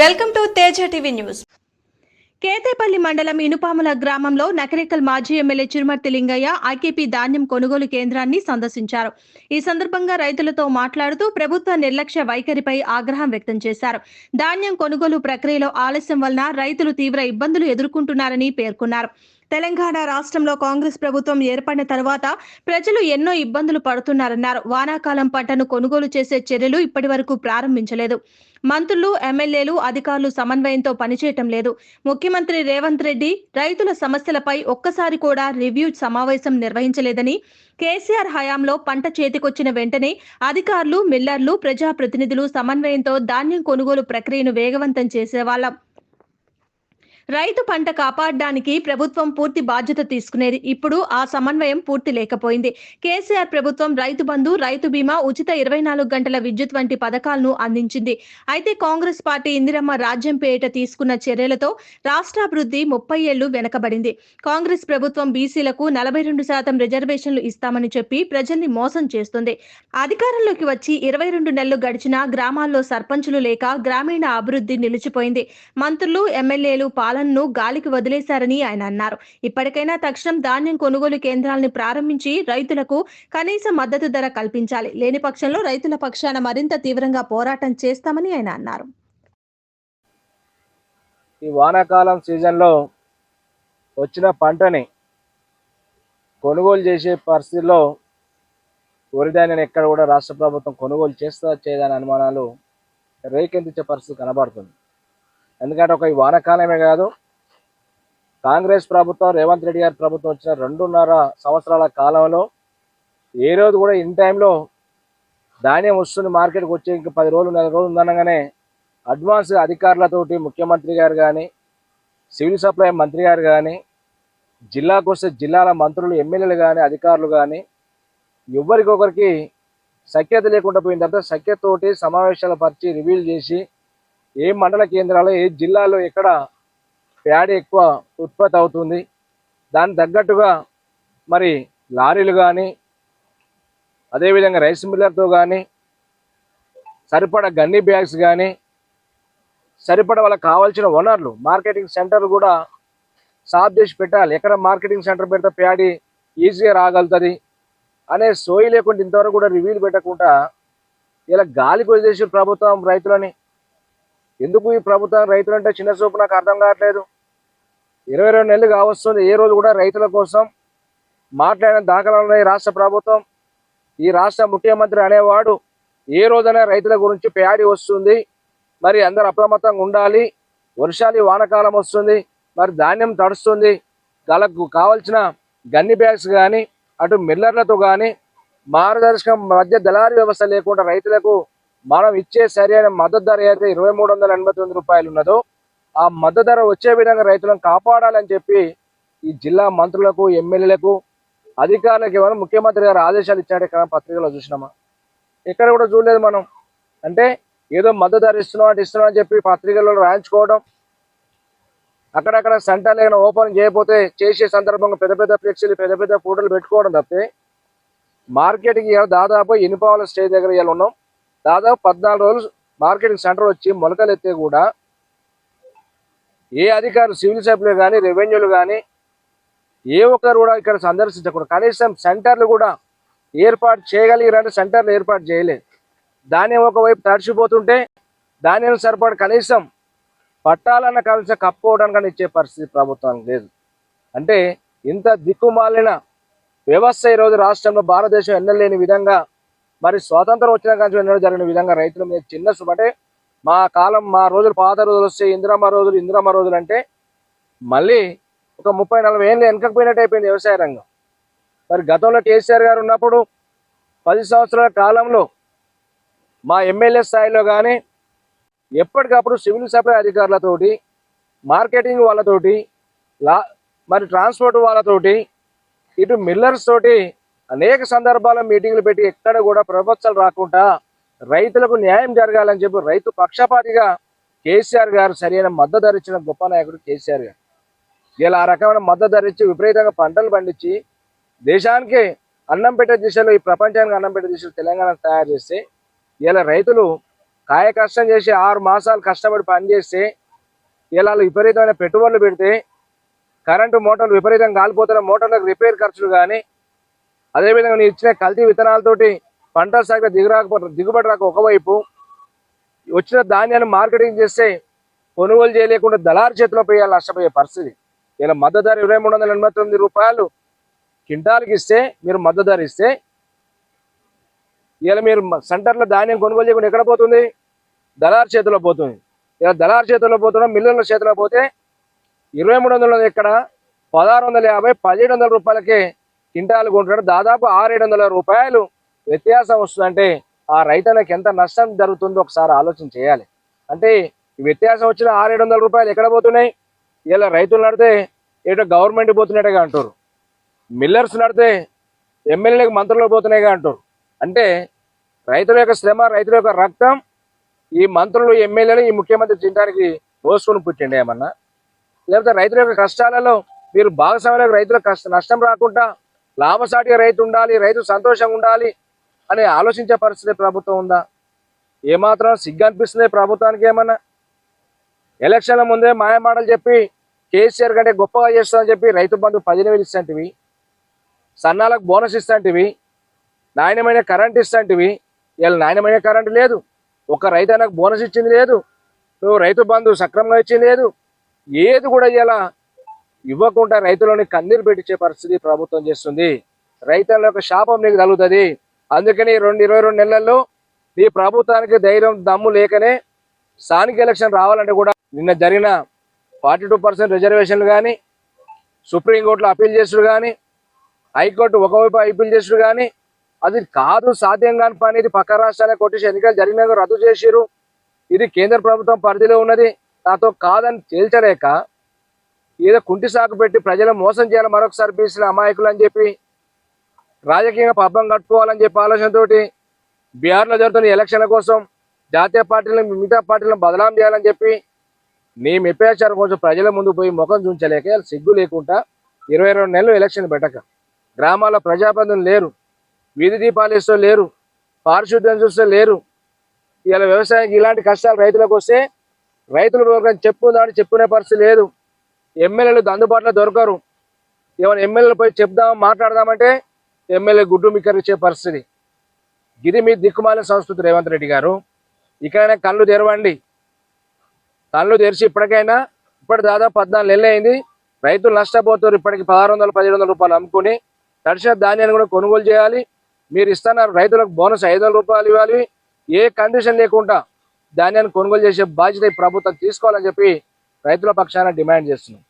Welcome to Teja TV news. Ketepalli మండలం ఇనుపాముల గ్రామంలో నకరేకల్ మాజీ ఎమ్మెల్యే చిరుమర్తి లింగయ్య ఐకేపీ ధాన్యం కొనుగోలు కేంద్రాన్ని సందర్శించారు. ఈ సందర్భంగా రైతులతో మాట్లాడుతూ ప్రభుత్వ నిర్లక్ష్య వైఖరిపై ఆగ్రహం వ్యక్తం చేశారు. ధాన్యం కొనుగోలు ప్రక్రియలో ఆలస్యం వలన రైతులు తీవ్ర ఇబ్బందులు ఎదుర్కొంటున్నారని పేర్కొన్నారు. తెలంగాణ రాష్ట్రంలో కాంగ్రెస్ ప్రభుత్వం ఏర్పడిన తర్వాత ప్రజలు ఎన్నో ఇబ్బందులు పడుతున్నారన్నారు. వానాకాలం పంటను కొనుగోలు చేసే చర్యలు ఇప్పటి వరకు ప్రారంభించలేదు. మంత్రులు ఎమ్మెల్యేలు అధికారులు సమన్వయంతో పనిచేయటం లేదు. ముఖ్యమంత్రి రేవంత్ రెడ్డి రైతుల సమస్యలపై ఒక్కసారి కూడా రివ్యూ సమావేశం నిర్వహించలేదని కేసీఆర్ హయాంలో పంట చేతికొచ్చిన వెంటనే అధికారులు మిల్లర్లు ప్రజాప్రతినిధులు సమన్వయంతో ధాన్యం కొనుగోలు ప్రక్రియను వేగవంతం చేసేవాళ్ళం. రైతు పంట కాపాడడానికి ప్రభుత్వం పూర్తి బాధ్యత తీసుకునేది ఇప్పుడు ఆ సమన్వయం పూర్తి లేకపోయింది. కేసీఆర్ ప్రభుత్వం రైతు బంధు రైతు బీమా ఉచిత ఇరవై నాలుగు గంటల విద్యుత్ వంటి పథకాలను అందించింది. అయితే కాంగ్రెస్ పార్టీ ఇందిరమ్మ రాజ్యం పేరిట తీసుకున్న చర్యలతో రాష్ట్రాభివృద్ధి ముప్పై ఏళ్ళు వెనకబడింది. కాంగ్రెస్ ప్రభుత్వం బీసీలకు నలభై రెండు శాతం రిజర్వేషన్లు ఇస్తామని చెప్పి ప్రజల్ని మోసం చేస్తుంది. అధికారంలోకి వచ్చి ఇరవై రెండు నెలలు గడిచినా గ్రామాల్లో సర్పంచులు లేక గ్రామీణ అభివృద్ధి నిలిచిపోయింది. మంత్రులు ఎమ్మెల్యేలు పాలనను గాలికి వదిలేశారని ఆయన అన్నారు. ఇప్పటికైనా తక్షణం ధాన్యం కొనుగోలు కేంద్రాలను ప్రారంభించి రైతులకు కనీస మద్దతు ధర కల్పించాలి. లేని పక్షంలో రైతుల పక్షాన మరింత తీవ్రంగా పోరాటం చేస్తామని ఆయన అన్నారు. ఈ వానాకాలం సీజన్లో వచ్చిన పంటని కొనుగోలు చేసే పరిస్థితిలో వరిధాన్యాన్ని ఎక్కడ కూడా రాష్ట్ర ప్రభుత్వం కొనుగోలు చేస్తా చేయదని అనుమానాలు రేకెందించే పరిస్థితి కనబడుతుంది. ఎందుకంటే ఒక ఈ వానకాలమే కాదు. కాంగ్రెస్ ప్రభుత్వం రేవంత్ రెడ్డి గారి ప్రభుత్వం వచ్చిన రెండున్నర సంవత్సరాల కాలంలో ఏ రోజు కూడా ఇన్ టైంలో ధాన్యం వస్తుంది మార్కెట్కి వచ్చే ఇంకా పది రోజులు నెల రోజులు ఉందనగానే అడ్వాన్స్ అధికారులతోటి ముఖ్యమంత్రి గారు కానీ సివిల్ సప్లై మంత్రి గారు కానీ జిల్లాకు వస్తే జిల్లాల మంత్రులు ఎమ్మెల్యేలు కానీ అధికారులు కానీ ఎవరికొకరికి సఖ్యత లేకుండా పోయిన తర్వాత సఖ్యతతోటి సమావేశాలు పరిచి రివీల్ చేసి ఏ మండల కేంద్రాలు ఏ జిల్లాలో ఎక్కడ ప్యాడీ ఎక్కువ ఉత్పత్తి అవుతుంది దానికి తగ్గట్టుగా మరి లారీలు కానీ అదేవిధంగా రైస్ మిల్లర్తో కానీ సరిపడ గన్నీ బ్యాగ్స్ కానీ సరిపడ వాళ్ళకి కావాల్సిన వనరులు మార్కెటింగ్ సెంటర్లు కూడా సాఫ్ చేసి పెట్టాలి. ఎక్కడ మార్కెటింగ్ సెంటర్ పెడితే ప్యాడీ ఈజీగా రాగలుగుతుంది అనే సోయి లేకుండా ఇంతవరకు కూడా రివ్యూలు పెట్టకుండా ఇలా గాలికి వదిలేసి ప్రభుత్వం రైతులని. ఎందుకు ఈ ప్రభుత్వం రైతులంటే చిన్న చూపు నాకు అర్థం కావట్లేదు. ఇరవై రెండు నెలలు కావస్తుంది ఏ రోజు కూడా రైతుల కోసం మాట్లాడిన దాఖలాలు ఉన్నాయి రాష్ట్ర ప్రభుత్వం. ఈ రాష్ట్ర ముఖ్యమంత్రి అనేవాడు ఏ రోజైనా రైతుల గురించి ప్యాడి వస్తుంది మరి అందరు అప్రమత్తంగా ఉండాలి వర్షాలు వానకాలం వస్తుంది మరి ధాన్యం తడుస్తుంది వాళ్ళకు కావాల్సిన గన్ని బ్యాగ్స్ కానీ అటు మిల్లర్లతో కానీ మార్గదర్శకం మధ్య దళారీ వ్యవస్థ లేకుండా రైతులకు మనం ఇచ్చే సరైన మద్దతు ధర అయితే ఇరవై మూడు వందల ఎనభై తొమ్మిది రూపాయలు ఉన్నదో ఆ మద్దతు ధర వచ్చే విధంగా రైతులను కాపాడాలని చెప్పి ఈ జిల్లా మంత్రులకు ఎమ్మెల్యేలకు అధికారులకు ఏమైనా ముఖ్యమంత్రి గారు ఆదేశాలు ఇచ్చాడు ఇక్కడ పత్రికలో చూసినామా? ఎక్కడ కూడా చూడలేదు మనం. అంటే ఏదో మద్దతు ధర ఇస్తున్నాం అంటే ఇస్తున్నాం అని చెప్పి పత్రికల్లో రాయించుకోవడం అక్కడక్కడ సెంటర్లు ఏమైనా ఓపెన్ చేయకపోతే చేసే సందర్భంగా పెద్ద పెద్ద ఫ్లెక్సీలు పెద్ద పెద్ద ఫోటోలు పెట్టుకోవడం తప్పితే మార్కెట్కి దాదాపు ఎనిపావుల స్టేజ్ దగ్గర ఇలా ఉన్నాం? దాదాపు పద్నాలుగు రోజులు మార్కెటింగ్ సెంటర్ వచ్చి మొలకలు ఎత్తే కూడా ఏ అధికారులు సివిల్ సభ్యులు కానీ రెవెన్యూలు కానీ ఏ ఒక్కరు కూడా ఇక్కడ సందర్శించకూడదు. కనీసం సెంటర్లు కూడా ఏర్పాటు చేయగలిగిరంటే సెంటర్లు ఏర్పాటు చేయలేదు. ధాన్యం ఒకవైపు తడిచిపోతుంటే ధాన్యం సరిపడ కనీసం పట్టాలన్న కనీసం కప్పుకోవడానికి ఇచ్చే పరిస్థితి ప్రభుత్వానికి లేదు. అంటే ఇంత దిక్కుమాలిన వ్యవస్థ ఈరోజు రాష్ట్రంలో భారతదేశం ఎన్నలేని విధంగా మరి స్వాతంత్రం వచ్చిన కానీ ఎన్నడూ జరిగిన విధంగా రైతుల మీద చిన్న శుభ అంటే మా కాలం మా రోజులు పాత రోజులు వస్తే ఇందిరమ్మ రోజులు ఇందిరమ్మ రోజులు అంటే మళ్ళీ ఒక ముప్పై నలభై ఏళ్ళు వెనకపోయినట్టు అయిపోయింది వ్యవసాయ రంగం. మరి గతంలో కేసీఆర్ గారు ఉన్నప్పుడు పది సంవత్సరాల కాలంలో మా ఎమ్మెల్యే స్థాయిలో కానీ ఎప్పటికప్పుడు సివిల్ సప్లై అధికారులతోటి మార్కెటింగ్ వాళ్ళతోటి లా మరి ట్రాన్స్పోర్ట్ వాళ్ళతోటి ఇటు మిల్లర్స్ తోటి అనేక సందర్భాల మీటింగ్లు పెట్టి ఎక్కడ కూడా ప్రభుత్వాలు రాకుండా రైతులకు న్యాయం జరగాలని చెప్పి రైతు పక్షపాతిగా కేసీఆర్ గారు సరైన మద్దతు ధరించిన ఇచ్చిన గొప్ప నాయకుడు కేసీఆర్ గారు. ఇలా ఆ రకమైన మద్దతు ధరించి ఇచ్చి విపరీతంగా పంటలు పండించి దేశానికి అన్నం పెట్టే దిశలో ఈ ప్రపంచానికి అన్నం పెట్టే దిశలో తెలంగాణ తయారు చేస్తే ఇలా రైతులు కాయ కష్టం చేసి ఆరు మాసాలు కష్టపడి పనిచేస్తే ఇలా విపరీతమైన పెట్టుబడులు పెడితే కరెంటు మోటార్లు విపరీతంగా కాలిపోతున్న మోటార్లకు రిపేర్ ఖర్చులు కానీ అదేవిధంగా నేను ఇచ్చిన కల్తీ విత్తనాలతోటి పంట సాగు దిగురాకపో దిగుబడి రాక ఒకవైపు వచ్చిన ధాన్యాన్ని మార్కెటింగ్ చేస్తే కొనుగోలు చేయలేకుండా దళారు చేతిలో పోయాలి నష్టపోయే పరిస్థితి. ఇలా మద్దతు ధర ఇరవై మూడు వందల ఎనభై తొమ్మిది రూపాయలు క్వింటాల్కి ఇస్తే మీరు మద్దతు ధర ఇస్తే ఇలా మీరు సెంటర్లో ధాన్యం కొనుగోలు చేయకుండా ఎక్కడ పోతుంది? దళారు చేతిలో పోతుంది. ఇలా దళారు చేతిలో పోతున్నా మిల్లుల చేతిలో పోతే ఇరవై మూడు వందల ఇక్కడ పదహారు వందల యాభై పదిహేడు వందల రూపాయలకే క్వింటాలు కొంటున్నాడు. దాదాపు ఆరేడు వందల రూపాయలు వ్యత్యాసం వస్తుందంటే ఆ రైతులకు ఎంత నష్టం జరుగుతుందో ఒకసారి ఆలోచన చేయాలి. అంటే వ్యత్యాసం వచ్చిన ఆరేడు వందల రూపాయలు ఎక్కడ పోతున్నాయి? ఇలా రైతులు నడితే ఏటో గవర్నమెంట్ పోతున్నట్టుగా అంటారు. మిల్లర్స్ నడితే ఎమ్మెల్యేలకు మంత్రులు పోతున్నాయిగా అంటారు. అంటే రైతుల యొక్క శ్రమ రైతుల యొక్క రక్తం ఈ మంత్రులు ఎమ్మెల్యేలు ఈ ముఖ్యమంత్రి తినడానికి పోసుకొని పుట్టిండి ఏమన్నా? లేకపోతే రైతుల యొక్క కష్టాలలో మీరు భాగస్వామ్యులకు రైతులకు కష్ట నష్టం రాకుండా లాభసాటిగా రైతు ఉండాలి రైతు సంతోషంగా ఉండాలి అని ఆలోచించే పరిస్థితి ప్రభుత్వం ఉందా? ఏమాత్రం సిగ్గు అనిపిస్తుంది ప్రభుత్వానికి ఏమన్నా? ఎలక్షన్ల ముందే మాయమాటలు చెప్పి కేసీఆర్ కంటే గొప్పగా చేస్తామని చెప్పి రైతు బంధు పదిహేను ఇస్తాంటివి సన్నాలకు బోనస్ ఇస్తాంటివి నాణ్యమైన కరెంట్ ఇస్తాంటివి. ఇలా నాణ్యమైన కరెంట్ లేదు ఒక రైతు బోనస్ ఇచ్చింది లేదు రైతు బంధు సక్రమంగా ఇచ్చింది లేదు. ఏది కూడా ఇలా ఇవ్వకుండా రైతులని కన్నీరు పెట్టించే పరిస్థితి ప్రభుత్వం చేస్తుంది. రైతుల యొక్క శాపం నీకు తగులుతుంది. అందుకని రెండు ఇరవై రెండు నెలల్లో నీ ప్రభుత్వానికి ధైర్యం దమ్ము లేకనే స్థానిక ఎలక్షన్ రావాలంటే కూడా నిన్న జరిగిన ఫార్టీ టూ పర్సెంట్ రిజర్వేషన్లు కానీ సుప్రీంకోర్టులో అప్పీల్ చేసుడు కానీ హైకోర్టు ఒకవైపు అప్పీల్ చేసుడు కానీ అది కాదు సాధ్యం కాని పని. ఇది పక్క రాష్ట్రాలే కొట్టేసి ఎన్నికలు జరిగినాక రద్దు చేసిరు ఇది కేంద్ర ప్రభుత్వం పరిధిలో ఉన్నది. నాతో కాదని తేల్చలేక ఏదో కుంటి సాకు పెట్టి ప్రజలను మోసం చేయాలి మరొకసారి బీసీల అమాయకులు అని చెప్పి రాజకీయంగా పబ్బం కట్టుకోవాలని చెప్పి ఆలోచనతోటి బీహార్లో జరుగుతున్న ఎలక్షన్ల కోసం జాతీయ పార్టీలను మిగతా పార్టీలను బదలాం చేయాలని చెప్పి నీ మెప్పేచారు కొంచెం ప్రజల ముందు పోయి ముఖం చూంచలేక సిగ్గు లేకుండా ఇరవై రెండు నెలలు ఎలక్షన్ పెట్టక. గ్రామాల్లో ప్రజాప్రతినిధులు లేరు వీధి దీపాలు ఇస్తూ లేరు పారిశుద్ధ్యం చూస్తే లేరు. ఇలా వ్యవసాయానికి ఇలాంటి కష్టాలు రైతులకు వస్తే రైతులు వర్గం చెప్పుకుందామని చెప్పుకునే పరిస్థితి లేదు. ఎమ్మెల్యేలు అందుబాటులో దొరకరు. ఏమైనా ఎమ్మెల్యేలు పోయి చెప్దాం మాట్లాడదామంటే ఎమ్మెల్యే గుడ్డు మిక్కరిచ్చే పరిస్థితి. ఇది మీ దిక్కుమాల సంస్కృతి రేవంత్ రెడ్డి గారు. ఇకైనా కళ్ళు తెరవండి. కళ్ళు తెరిచి ఇప్పటికైనా ఇప్పటి దాదాపు పద్నాలుగు నెలలు అయింది. రైతులు నష్టపోతారు ఇప్పటికి పదహారు వందలు పదిహేడు వందల రూపాయలు అమ్ముకొని తడిసిన ధాన్యాన్ని కూడా కొనుగోలు చేయాలి. మీరు ఇస్తున్నారు రైతులకు బోనస్ ఐదు రూపాయలు ఇవ్వాలి. ఏ కండిషన్ లేకుండా ధాన్యాన్ని కొనుగోలు చేసే బాధ్యత ప్రభుత్వం తీసుకోవాలని చెప్పి రైతుల పక్షాన డిమాండ్ చేస్తున్నాం.